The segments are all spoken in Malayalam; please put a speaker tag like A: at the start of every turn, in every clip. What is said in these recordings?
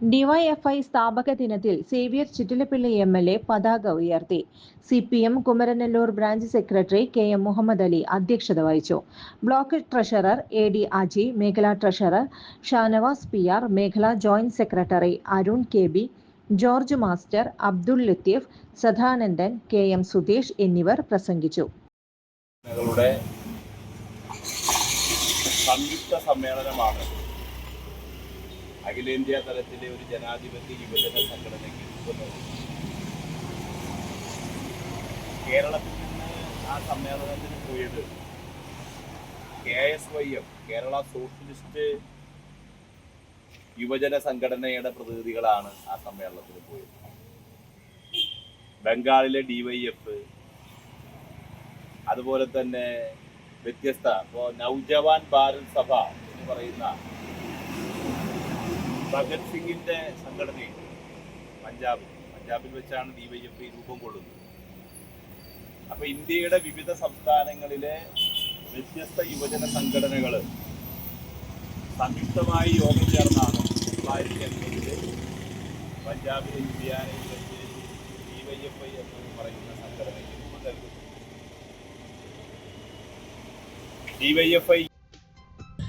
A: ഡിവൈഎഫ്ഐ സ്ഥാപക ദിനത്തിൽ Xavier Chittilappilly M L A പതാക ഉയർത്തി. C P M Kumaranellur branch secretary K M Muhammad Ali അധ്യക്ഷത വഹിച്ചു. Block treasurer A D Aji മേഖലാ ട്രഷറർ ഷാനവാസ് പി ആർ മേഖലാ joint secretary Arun K B George master Abdul Latheef Sadanandan K M Sudheesh എന്നിവർ പ്രസംഗിച്ചു.
B: സംയുക്ത സമ്മേളനമാണ്. അഖിലേന്ത്യാ തലത്തിലെ ഒരു ജനാധിപത്യ യുവജന സംഘടനയ്ക്ക് കേരളത്തിൽ നിന്ന് ആ സമ്മേളനത്തിന് പോയത് K S Y M Kerala socialist യുവജന സംഘടനയുടെ പ്രതിനിധികളാണ് ആ സമ്മേളനത്തിന് പോയത്. ബംഗാളിലെ ഡിവൈഎഫ് അതുപോലെ തന്നെ വ്യത്യസ്ത ഇപ്പോൾ നൗജവാൻ ഭാരത് സഭ എന്ന് പറയുന്ന ഭഗത് സിംഗിന്റെ സംഘടനയിൽ പഞ്ചാബ്. പഞ്ചാബിൽ വെച്ചാണ് ഡി വൈ എഫ് ഐ രൂപം കൊള്ളുന്നത്. അപ്പൊ ഇന്ത്യയുടെ വിവിധ സംസ്ഥാനങ്ങളിലെ വ്യത്യസ്ത യുവജന സംഘടനകൾ സംയുക്തമായി യോഗം ചേർന്നാണ് തൊള്ളായിരത്തി അൻപതിൽ പഞ്ചാബിലെ വൈ വെച്ച് ഐ എന്ന് പറയുന്ന സംഘടനയ്ക്ക് രൂപം നൽകുന്നത്. ഡിവൈഎഫ്ഐ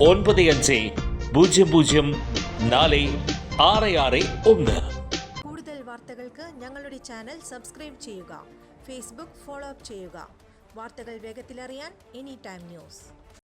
C: ഒൻപത് അഞ്ച് പൂജ്യം പൂജ്യം നാല് ആറ് ആറ് ഒന്ന്.
D: കൂടുതൽ വാർത്തകൾക്ക് ഞങ്ങളുടെ ചാനൽ സബ്സ്ക്രൈബ് ചെയ്യുക ഫേസ്ബുക്ക് ഫോളോ അപ്പ് ചെയ്യുക. വാർത്തകൾ വേഗത്തിലറിയാൻ എനി ടൈം ന്യൂസ്.